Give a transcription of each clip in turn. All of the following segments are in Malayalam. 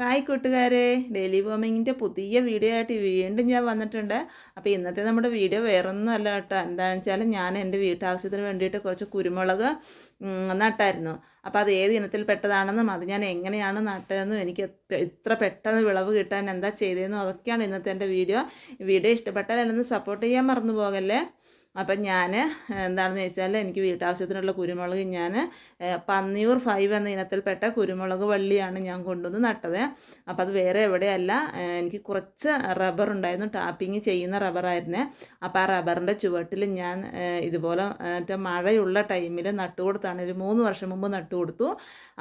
ഹായ് കൂട്ടുകാരെ. ഡെയിലി വോമിങ്ങിന്റെ പുതിയ വീഡിയോ ആയിട്ട് വീണ്ടും ഞാൻ വന്നിട്ടുണ്ട്. അപ്പോൾ ഇന്നത്തെ നമ്മുടെ വീഡിയോ വേറൊന്നും അല്ല കേട്ടോ. എന്താണെന്ന് വെച്ചാൽ ഞാൻ എന്റെ വീട്ടാവശ്യത്തിന് വേണ്ടിയിട്ട് കുറച്ച് കുരുമുളക് നട്ടായിരുന്നു. അപ്പോൾ അത് ഏത് ഇനത്തിൽ പെട്ടതാണെന്നും അത് ഞാൻ എങ്ങനെയാണ് നട്ടതെന്നും എനിക്ക് ഇത്ര പെട്ടെന്ന് വിളവ് കിട്ടാൻ എന്താ ചെയ്തതെന്നും അതൊക്കെയാണ് ഇന്നത്തെ എന്റെ വീഡിയോ. വീഡിയോ ഇഷ്ടപ്പെട്ടാൽ എന്നെ സപ്പോർട്ട് ചെയ്യാൻ മറന്നു പോകല്ലേ? അപ്പം ഞാൻ എന്താണെന്ന് വെച്ചാൽ എനിക്ക് വീട്ടാവശ്യത്തിനുള്ള കുരുമുളക് ഞാൻ പന്നിയൂർ ഫൈവ് എന്ന ഇനത്തിൽപ്പെട്ട കുരുമുളക് വള്ളിയാണ് ഞാൻ കൊണ്ടുവന്ന് നട്ടത്. അപ്പം അത് വേറെ എവിടെയല്ല എനിക്ക് കുറച്ച് റബ്ബർ ഉണ്ടായിരുന്നു ടാപ്പിങ് ചെയ്യുന്ന റബ്ബറായിരുന്നു അപ്പോൾ ആ റബ്ബറിന്റെ ചുവട്ടിൽ ഞാൻ ഇതുപോലെ മറ്റേ മഴയുള്ള ടൈമിൽ നട്ടുകൊടുത്താണ് ഒരു മൂന്ന് വർഷം മുമ്പ് നട്ടുകൊടുത്തു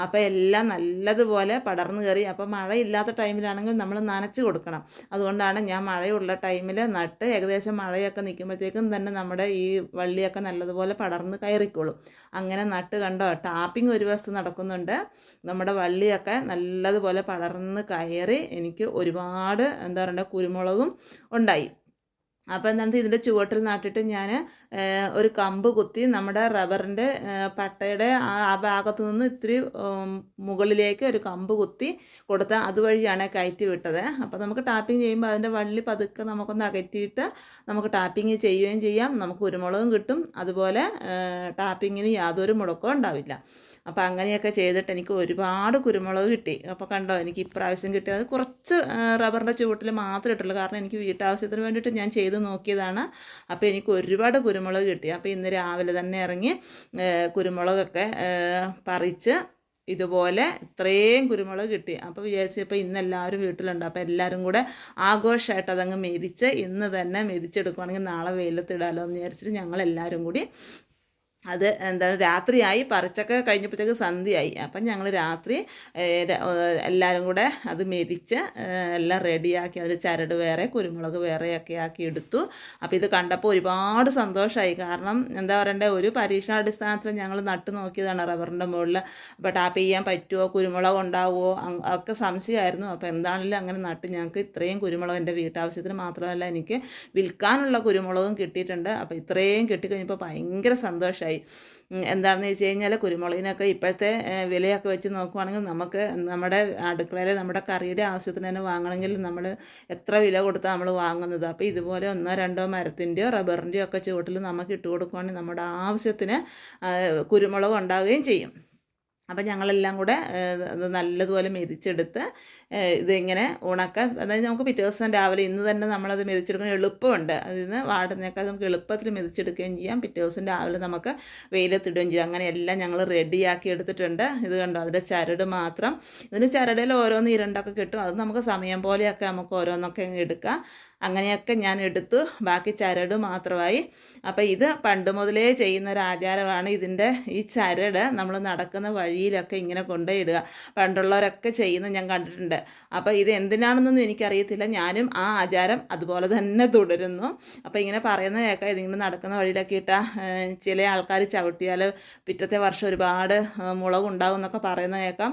അപ്പോൾ എല്ലാം നല്ലതുപോലെ പടർന്നു കയറി. അപ്പോൾ മഴയില്ലാത്ത ടൈമിലാണെങ്കിൽ നമ്മൾ നനച്ച് കൊടുക്കണം. അതുകൊണ്ടാണ് ഞാൻ മഴയുള്ള ടൈമിൽ നട്ട് ഏകദേശം മഴയൊക്കെ നിൽക്കുമ്പോഴത്തേക്കും തന്നെ നമ്മുടെ ഈ വള്ളിയൊക്കെ നല്ലതുപോലെ പടർന്ന് കയറിക്കോളും. അങ്ങനെ നട്ട് കണ്ടോ ടാപ്പിംഗ് ഒരു വശത്ത് നടക്കുന്നുണ്ട്. നമ്മുടെ വള്ളിയൊക്കെ നല്ലതുപോലെ പടർന്ന് കയറി എനിക്ക് ഒരുപാട് എന്താ പറയുക കുരുമുളകും ഉണ്ടായി. അപ്പോൾ എന്താണ് ഇതിന്റെ ചുവട്ടിൽ നട്ടിട്ട് ഞാൻ ഒരു കമ്പ് കുത്തി നമ്മുടെ റബ്ബറിന്റെ പട്ടയുടെ ആ ഭാഗത്തു നിന്ന് ഇത്തിരി മുകളിലേക്ക് ഒരു കമ്പ് കുത്തി കൊടുത്ത അതുവഴിയാണ് കയറ്റി വിട്ടത്. അപ്പോൾ നമുക്ക് ടാപ്പിംഗ് ചെയ്യുമ്പോൾ അതിന്റെ വള്ളി പതുക്കെ നമുക്കൊന്ന് അകറ്റിയിട്ട് നമുക്ക് ടാപ്പിംഗ് ചെയ്യുകയും ചെയ്യാം. നമുക്ക് കുരുമുളകും കിട്ടും. അതുപോലെ ടാപ്പിങ്ങിന് യാതൊരു മുടക്കവും ഉണ്ടാവില്ല. അപ്പോൾ അങ്ങനെയൊക്കെ ചെയ്തിട്ട് എനിക്ക് ഒരുപാട് കുരുമുളക് കിട്ടി. അപ്പോൾ കണ്ടോ എനിക്ക് ഇപ്രാവശ്യം കിട്ടിയത് കുറച്ച് റബ്ബറിന്റെ ചുവട്ടിൽ മാത്രമേ ഇട്ടുള്ളൂ. കാരണം എനിക്ക് വീട്ടാവശ്യത്തിന് വേണ്ടിയിട്ട് ഞാൻ ചെയ്ത് നോക്കിയതാണ്. അപ്പോൾ എനിക്ക് ഒരുപാട് കുരുമുളക് കിട്ടി. അപ്പോൾ ഇന്ന് രാവിലെ തന്നെ ഇറങ്ങി കുരുമുളകൊക്കെ പറിച്ച് ഇതുപോലെ ഇത്രയും കുരുമുളക് കിട്ടി. അപ്പോൾ വിചാരിച്ചപ്പോൾ ഇന്ന് എല്ലാവരും വീട്ടിലുണ്ട്. അപ്പോൾ എല്ലാവരും കൂടെ ആഘോഷമായിട്ട് അതങ്ങ് മെതിച്ച് ഇന്ന് തന്നെ മെതിച്ചെടുക്കുവാണെങ്കിൽ നാളെ വെയിലത്തിടാലോ എന്ന് വിചാരിച്ചിട്ട് ഞങ്ങൾ എല്ലാവരും കൂടി അത് എന്താണ് രാത്രിയായി പറിച്ചൊക്കെ കഴിഞ്ഞപ്പോഴത്തേക്ക് സന്ധ്യയായി. അപ്പം ഞങ്ങൾ രാത്രി എല്ലാവരും കൂടെ അത് മെതിച്ച് എല്ലാം റെഡിയാക്കി അതിൽ ചരട് വേറെ കുരുമുളക് വേറെയൊക്കെ ആക്കി എടുത്തു. അപ്പോൾ ഇത് കണ്ടപ്പോൾ ഒരുപാട് സന്തോഷമായി കാരണം എന്താ പറയണ്ടേ ഒരു പരീക്ഷണാടിസ്ഥാനത്തിൽ ഞങ്ങൾ നട്ടു നോക്കിയതാണ് റബ്ബറിന്റെ മുകളിൽ അപ്പോൾ ടാപ്പ് ചെയ്യാൻ പറ്റുമോ കുരുമുളക് ഉണ്ടാവുമോ ഒക്കെ സംശയമായിരുന്നു. അപ്പോൾ എന്താണെങ്കിലും അങ്ങനെ നട്ട് ഞങ്ങൾക്ക് ഇത്രയും കുരുമുളക് എന്റെ വീട്ടാവശ്യത്തിന് മാത്രമല്ല എനിക്ക് വിൽക്കാനുള്ള കുരുമുളകും കിട്ടിയിട്ടുണ്ട്. അപ്പോൾ ഇത്രയും കിട്ടിക്കഴിഞ്ഞപ്പോൾ ഭയങ്കര സന്തോഷമായി ഉം, എന്താണെന്ന് വെച്ച് കഴിഞ്ഞാൽ കുരുമുളകിനൊക്കെ ഇപ്പോഴത്തെ വിലയൊക്കെ വെച്ച് നോക്കുവാണെങ്കിൽ നമുക്ക് നമ്മുടെ അടുക്കളയിൽ നമ്മുടെ കറിയുടെ ആവശ്യത്തിന് തന്നെ വാങ്ങണമെങ്കിൽ നമ്മൾ എത്ര വില കൊടുത്താൽ നമ്മൾ വാങ്ങുന്നത്. അപ്പോൾ ഇതുപോലെ ഒന്നോ രണ്ടോ മരത്തിന്റെയോ റബ്ബറിന്റെയോ ഒക്കെ ചുവട്ടിൽ നമുക്ക് ഇട്ട് കൊടുക്കുവാണെങ്കിൽ നമ്മുടെ ആവശ്യത്തിന് കുരുമുളക് ഉണ്ടാവുകയും ചെയ്യും. അപ്പം ഞങ്ങളെല്ലാം കൂടെ നല്ലതുപോലെ മെതിച്ചെടുത്ത് ഇതിങ്ങനെ ഉണക്കാൻ അതായത് നമുക്ക് പിറ്റേ ദിവസം രാവിലെ ഇന്ന് തന്നെ നമ്മളത് മെതിച്ചെടുക്കാൻ എളുപ്പമുണ്ട്. അതിൽ നിന്ന് വാടുന്നേക്കാൾ നമുക്ക് എളുപ്പത്തിൽ മെതിച്ചെടുക്കുകയും ചെയ്യാം. പിറ്റേ ദിവസം രാവിലെ നമുക്ക് വെയിലത്തിടുകയും ചെയ്യാം. അങ്ങനെയെല്ലാം ഞങ്ങൾ റെഡിയാക്കി എടുത്തിട്ടുണ്ട്. ഇത് കണ്ടോ? അതിന്റെ ചരട് മാത്രം. ഇതിന് ചരടിൽ ഓരോന്ന് ഇരണ്ടൊക്കെ കിട്ടും. അത് നമുക്ക് സമയം പോലെയൊക്കെ നമുക്ക് ഓരോന്നൊക്കെ എടുക്കാം. അങ്ങനെയൊക്കെ ഞാൻ എടുത്തു. ബാക്കി ചരട് മാത്രമായി. അപ്പോൾ ഇത് പണ്ട് മുതലേ ചെയ്യുന്ന ഒരു ആചാരമാണ് ഇതിന്റെ ഈ ചരട് നമ്മൾ നടക്കുന്ന വഴിയിലൊക്കെ ഇങ്ങനെ കൊണ്ടുപോയിടുക. പണ്ടുള്ളവരൊക്കെ ചെയ്യുന്ന ഞാൻ കണ്ടിട്ടുണ്ട്. അപ്പോൾ ഇത് എന്തിനാണെന്നൊന്നും എനിക്കറിയത്തില്ല. ഞാനും ആ ആചാരം അതുപോലെ തന്നെ തുടരുന്നു. അപ്പോൾ ഇങ്ങനെ പറയുന്ന കേൾക്കാം. ഇതിങ്ങനെ നടക്കുന്ന വഴിയിലൊക്കെ ഇട്ടാൽ ചില ആൾക്കാർ ചവിട്ടിയാൽ പിറ്റത്തെ വർഷം ഒരുപാട് മുളകുണ്ടാകും എന്നൊക്കെ പറയുന്ന കേൾക്കാം.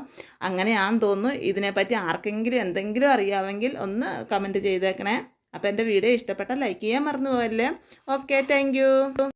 അങ്ങനെയാണെന്ന് തോന്നുന്നു. ഇതിനെപ്പറ്റി ആർക്കെങ്കിലും എന്തെങ്കിലും അറിയാമെങ്കിൽ ഒന്ന് കമന്റ് ചെയ്തേക്കണേ. അപ്പോൾ എന്റെ വീഡിയോ ഇഷ്ടപ്പെട്ടാൽ ലൈക്ക് ചെയ്യാൻ മറന്നു പോകല്ലേ ഓക്കെ താങ്ക്